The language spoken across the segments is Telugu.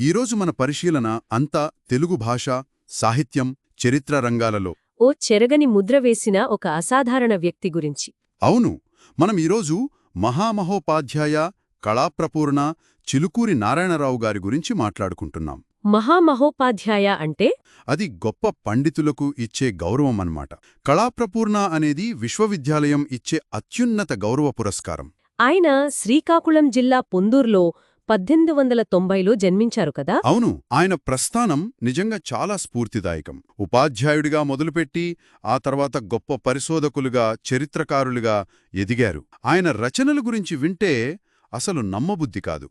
ఈరోజు మన పరిశీలన అంతా తెలుగు భాష సాహిత్యం చరిత్ర రంగాలలో. ఓ చెరగని ముద్ర వేసిన ఒక అసాధారణ వ్యక్తి గురించి. అవును మనం ఈరోజు మహామహోపాధ్యాయ కళాప్రపూర్ణ చిలుకూరి నారాయణరావు గారి గురించి మాట్లాడుకుంటున్నాం. మహామహోపాధ్యాయ అంటే? అది గొప్ప పండితులకు ఇచ్చే గౌరవం అన్నమాట కళాప్రపూర్ణ అనేది విశ్వవిద్యాలయం ఇచ్చే అత్యున్నత గౌరవ పురస్కారం. ఆయన శ్రీకాకుళం జిల్లా పొందూర్లో పద్దెనిమిది వందల తొంభైలో జన్మించారు కదా? అవును ఆయన ప్రస్థానం నిజంగా చాలా స్ఫూర్తిదాయకం. ఉపాధ్యాయుడిగా మొదలుపెట్టి ఆ తర్వాత గొప్ప పరిశోధకులుగా చరిత్రకారులుగా ఎదిగారు. ఆయన రచనల గురించి వింటే అసలు నమ్మబుద్ధి కాదు.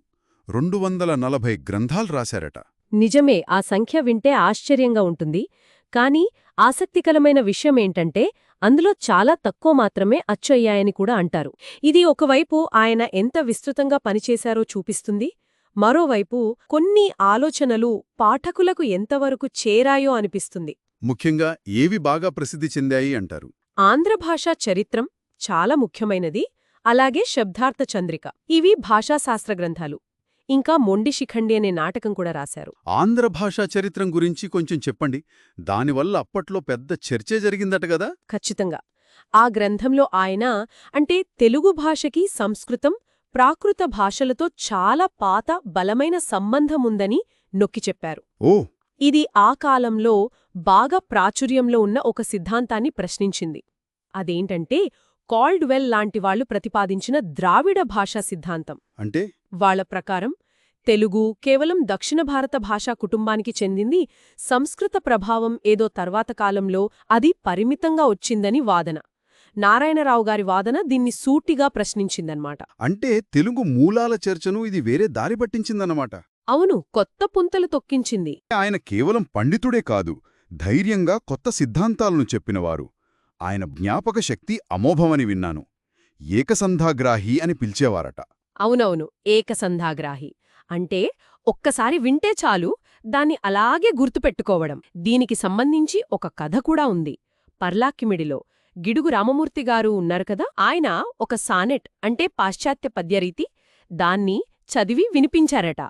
రెండు వందల నలభై గ్రంథాలు రాశారట. నిజమే ఆ సంఖ్య వింటే ఆశ్చర్యంగా ఉంటుంది. కానీ ఆసక్తికరమైన విషయమేంటంటే అందులో చాలా తక్కువ మాత్రమే అచ్చయ్యాయని కూడా అంటారు. ఇది ఒకవైపు ఆయన ఎంత విస్తృతంగా పనిచేశారో చూపిస్తుంది మరోవైపు కొన్ని ఆలోచనలు పాఠకులకు ఎంతవరకు చేరాయో అనిపిస్తుంది. ముఖ్యంగా ఏవి బాగా ప్రసిద్ధి చెందాయి అంటారు. ఆంధ్రభాషా చరిత్రం చాలా ముఖ్యమైనది అలాగే శబ్దార్థ చంద్రిక. ఇవి భాషాశాస్త్ర గ్రంథాలు. ఇంకా మొండి శిఖండి అనే నాటకం కూడా రాశారు. ఆంధ్ర భాషా చరిత్రం గురించి కొంచెం చెప్పండి. దానివల్ల అప్పట్లో పెద్ద చర్చే జరిగిందట కదా? ఖచ్చితంగా. ఆ గ్రంథంలో ఆయన అంటే తెలుగు భాషకి సంస్కృతం ప్రాకృత భాషలతో చాలా పాత బలమైన సంబంధముందని నొక్కి చెప్పారు. ఓ! ఇది ఆ కాలంలో బాగా ప్రాచుర్యంలో ఉన్న ఒక సిద్ధాంతాన్ని ప్రశ్నించింది. అదేంటంటే కాల్డ్వెల్ లాంటి వాళ్ళు ప్రతిపాదించిన ద్రావిడ భాషా సిద్ధాంతం. అంటే? వాళ్ళ ప్రకారం తెలుగు కేవలం దక్షిణ భారత భాషా కుటుంబానికి చెందింది సంస్కృత ప్రభావం ఏదో తర్వాత కాలంలో అది పరిమితంగా వచ్చిందని వాదన. నారాయణరావు గారి వాదన దీన్ని సూటిగా ప్రశ్నించిందన్నమాట. అంటే తెలుగు మూలాల చర్చను ఇది వేరే దారి పట్టించిందన్నమాట. అవును కొత్త పుంతలు తొక్కించింది. ఆయన కేవలం పండితుడే కాదు ధైర్యంగా కొత్త సిద్ధాంతాలను చెప్పినవారు. ఆయన జ్ఞాపక శక్తి అమోఘమని విన్నాను. ఏకసంధాగ్రాహి అని పిలిచేవారట. అవునవును ఏకసంధాగ్రాహి. అంటే ఒక్కసారి వింటే చాలు దాన్ని అలాగే గుర్తుపెట్టుకోవడం. దీనికి సంబంధించి ఒక కథ కూడా ఉంది. పర్లాక్కిమిడిలో గిడుగు రామమూర్తి గారు ఉన్నారు కదా ఆయన ఒక సానెట్ అంటే పాశ్చాత్య పద్యరీతి దాన్ని చదివి వినిపించారట.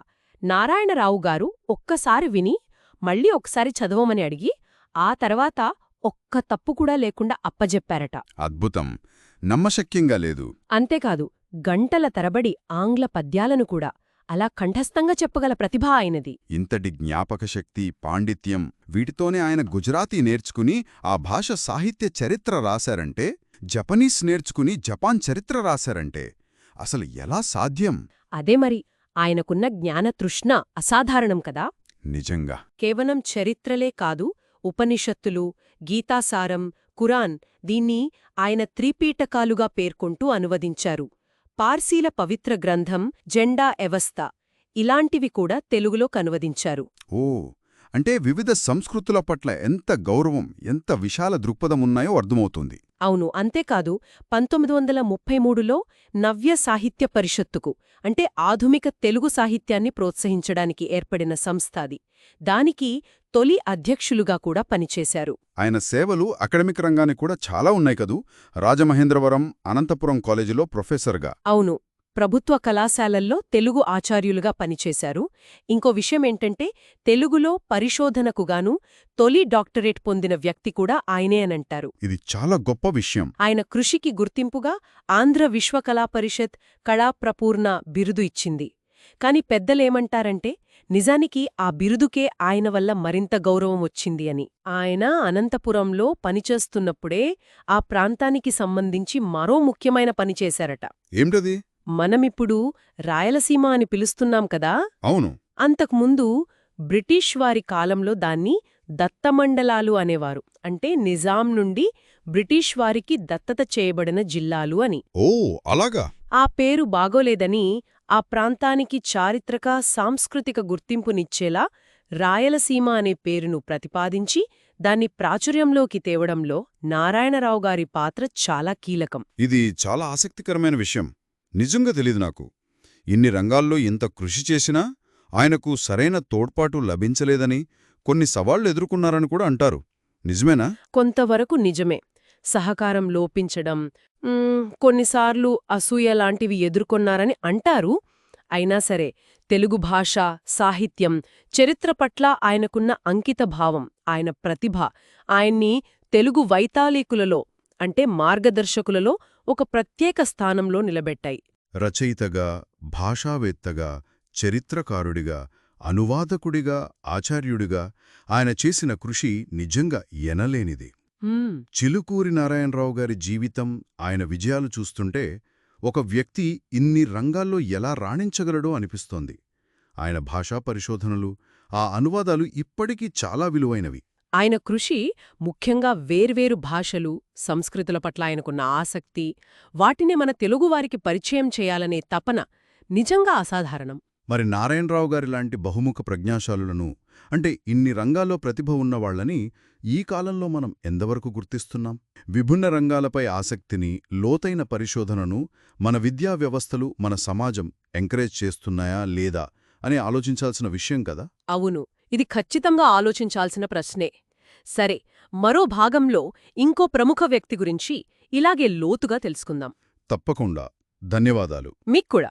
నారాయణరావు గారు ఒక్కసారి విని మళ్ళీ ఒకసారి చదవమని అడిగి ఆ తర్వాత ఒక్క తప్పు కూడా లేకుండా అప్పజెప్పారట. అద్భుతం. నమ్మశక్యంగా లేదు. అంతేకాదు గంటల తరబడి ఆంగ్ల పద్యాలను కూడా అలా కంఠస్థంగా చెప్పగల ప్రతిభ ఆయనది. ఇంతటి జ్ఞాపకశక్తి పాండిత్యం వీటితోనే ఆయన గుజరాతీ నేర్చుకుని ఆ భాష సాహిత్య చరిత్ర రాశారంటే జపనీస్ నేర్చుకుని జపాన్ చరిత్ర రాశారంటే అసలు ఎలా సాధ్యం? అదే మరి ఆయనకున్న జ్ఞానతృష్ణ అసాధారణం కదా? నిజంగా. కేవలం చరిత్రలే కాదు ఉపనిషత్తులు గీతాసారం కురాన్ దీన్ని ఆయన త్రిపీటకాలుగా పేర్కొంటూ అనువదించారు. పార్సీల పవిత్ర గ్రంథం జెండా ఎవస్థ ఇలాంటివి కూడా తెలుగులో కనువదించారు. ఓ అంటే వివిధ సంస్కృతుల పట్ల ఎంత గౌరవం ఎంత విశాల దృక్పథమున్నాయో అర్థమవుతుంది. అవును అంతేకాదు పంతొమ్మిది వందల ముప్పై మూడులో నవ్య సాహిత్య పరిషత్తుకు అంటే ఆధునిక తెలుగు సాహిత్యాన్ని ప్రోత్సహించడానికి ఏర్పడిన సంస్థ అది దానికి తొలి అధ్యక్షులుగా కూడా పనిచేశారు. ఆయన సేవలు అకాడమిక్ రంగానికి కూడా చాలా ఉన్నాయి కదూ? రాజమహేంద్రవరం అనంతపురం కాలేజీలో ప్రొఫెసర్గా. అవును ప్రభుత్వ కళాశాలల్లో తెలుగు ఆచార్యులుగా పనిచేశారు. ఇంకో విషయమేంటంటే తెలుగులో పరిశోధనకుగాను తొలి డాక్టరేట్ పొందిన వ్యక్తి కూడా ఆయనే అనంటారు ఇది చాలా గొప్ప విషయం. ఆయన కృషికి గుర్తింపుగా ఆంధ్ర విశ్వకళా పరిషత్ కళాప్రపూర్ణ బిరుదు ఇచ్చింది. కాని పెద్దలేమంటారంటే నిజానికి ఆ బిరుదుకే ఆయన వల్ల మరింత గౌరవం వచ్చింది అని. ఆయన అనంతపురంలో పనిచేస్తున్నప్పుడే ఆ ప్రాంతానికి సంబంధించి మరో ముఖ్యమైన పని చేశారట. ఏమిటది మనమిప్పుడు రాయలసీమ అని పిలుస్తున్నాం కదా? అవును. అంతకుముందు బ్రిటిష్ వారి కాలంలో దాన్ని దత్తమండలాలు అనేవారు. అంటే నిజాం నుండి బ్రిటిష్ వారికి దత్తత చేయబడిన జిల్లాలు అని. ఓ అలాగా. ఆ పేరు బాగోలేదని ఆ ప్రాంతానికి చారిత్రక సాంస్కృతిక గుర్తింపునిచ్చేలా రాయలసీమ అనే పేరును ప్రతిపాదించి దాన్ని ప్రాచుర్యంలోకి తేవడంలో నారాయణరావు గారి పాత్ర చాలా కీలకం. ఇది చాలా ఆసక్తికరమైన విషయం. నిజంగా తెలీదు నాకు. ఇన్ని రంగాల్లో ఇంత కృషి చేసినా ఆయనకు సరైన తోడ్పాటు లభించలేదని కొన్ని సవాళ్ళు ఎదుర్కొన్నారని కూడా అంటారు. నిజమేనా? కొంతవరకు నిజమే. సహకారం లోపించడం కొన్నిసార్లు అసూయ లాంటివి ఎదుర్కొన్నారని అంటారు. అయినా సరే తెలుగు భాష సాహిత్యం చరిత్ర పట్ల ఆయనకున్న అంకిత భావం ఆయన ప్రతిభ ఆయన్ని తెలుగు వైతాళికులలో అంటే మార్గదర్శకులలో ఒక ప్రత్యేక స్థానంలో నిలబెట్టాయి. రచయితగా భాషావేత్తగా చరిత్రకారుడిగా అనువాదకుడిగా ఆచార్యుడిగా ఆయన చేసిన కృషి నిజంగా ఎనలేనిది. చిలుకూరి నారాయణరావు గారి జీవితం ఆయన విజయాలు చూస్తుంటే ఒక వ్యక్తి ఇన్ని రంగాల్లో ఎలా రాణించగలడో అనిపిస్తోంది. ఆయన భాషా పరిశోధనలు ఆ అనువాదాలు ఇప్పటికీ చాలా విలువైనవి. ఆయన కృషి ముఖ్యంగా వేర్వేరు భాషలు సంస్కృతుల పట్ల ఆయనకున్న ఆసక్తి వాటిని మన తెలుగువారికి పరిచయం చేయాలనే తపన నిజంగా అసాధారణం. మరి నారాయణరావు గారి లాంటి బహుముఖ ప్రజ్ఞాశాలులను అంటే ఇన్ని రంగాల్లో ప్రతిభ ఉన్నవాళ్ళని ఈ కాలంలో మనం ఎంతవరకు గుర్తిస్తున్నాం? విభిన్న రంగాలపై ఆసక్తిని లోతైన పరిశోధనను మన విద్యా వ్యవస్థలు మన సమాజం ఎంకరేజ్ చేస్తున్నాయా లేదా అని ఆలోచించాల్సిన విషయం కదా? అవును. ఇది ఖచ్చితంగా ఆలోచించాల్సిన ప్రశ్నే. సరే మరో భాగంలో ఇంకో ప్రముఖ వ్యక్తి గురించి ఇలాగే లోతుగా తెలుసుకుందాం. తప్పకుండా. ధన్యవాదాలు. మీక్కూడా